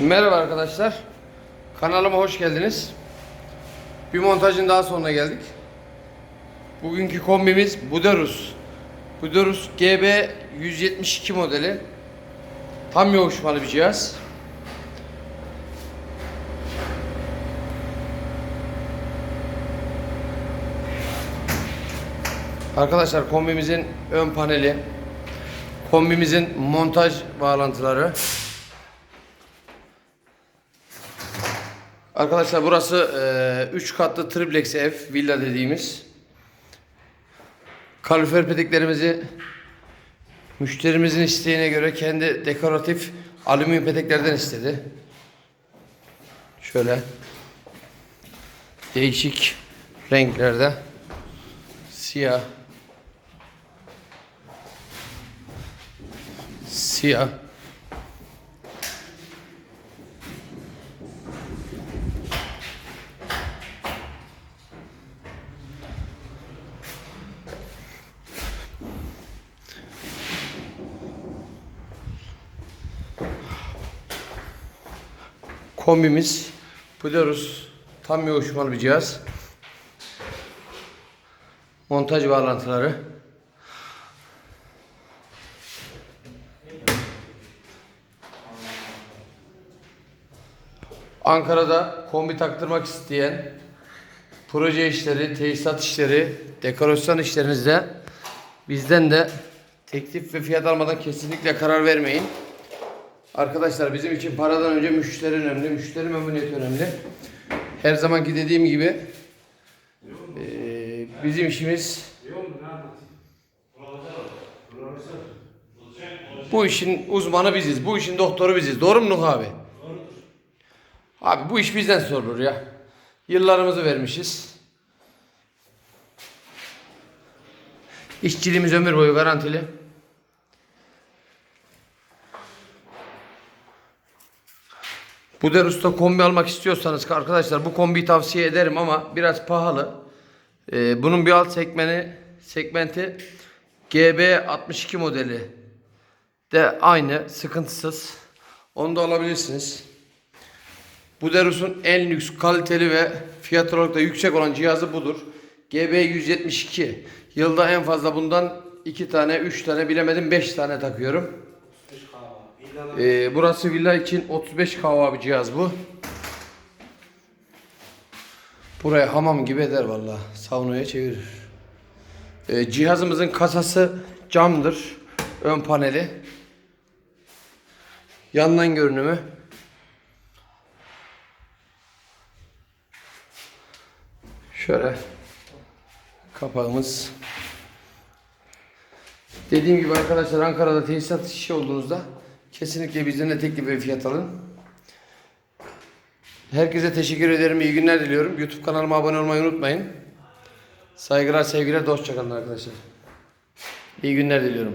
Merhaba arkadaşlar. Kanalıma hoş geldiniz. Bir montajın daha sonuna geldik. Bugünkü kombimiz Buderus. Buderus GB 172 modeli. Tam yoğuşmalı bir cihaz. Arkadaşlar kombimizin ön paneli, kombimizin montaj bağlantıları, Arkadaşlar burası 3 katlı triplex ev, villa dediğimiz. Kalorifer peteklerimizi müşterimizin isteğine göre kendi dekoratif alüminyum peteklerden istedi. Şöyle değişik renklerde siyah siyah kombimiz Pudorus tam yoğuşmalı bir cihaz. Montaj bağlantıları. Ankara'da kombi taktırmak isteyen proje işleri, tesisat işleri, dekorasyon işlerinizde bizden de teklif ve fiyat almadan kesinlikle karar vermeyin. Arkadaşlar bizim için paradan önce müşteri önemli, müşteri memnuniyeti önemli. Her zamanki dediğim gibi eee, bizim işimiz bu işin uzmanı biziz, bu işin doktoru biziz. Doğru mu Nuh abi? Abi bu iş bizden sorulur ya. Yıllarımızı vermişiz. İşçiliğimiz ömür boyu garantili. Bu Derus'ta kombi almak istiyorsanız arkadaşlar bu kombiyi tavsiye ederim ama biraz pahalı. Ee, bunun bir alt segmeni segmenti GB62 modeli de aynı sıkıntısız. Onu da alabilirsiniz. Bu Derus'un en lüks kaliteli ve fiyat olarak da yüksek olan cihazı budur. GB172. Yılda en fazla bundan 2 tane, 3 tane bilemedim 5 tane takıyorum. Ee, burası villa için 35 kW bir cihaz bu. Buraya hamam gibi eder valla. Saunaya çevirir. Ee, cihazımızın kasası camdır. Ön paneli. Yandan görünümü. Şöyle kapağımız. Dediğim gibi arkadaşlar Ankara'da tesisat işi olduğunuzda kesinlikle bizden de teklif ve fiyat alın. Herkese teşekkür ederim. İyi günler diliyorum. YouTube kanalıma abone olmayı unutmayın. Saygılar, sevgiler, dostça kalın arkadaşlar. İyi günler diliyorum.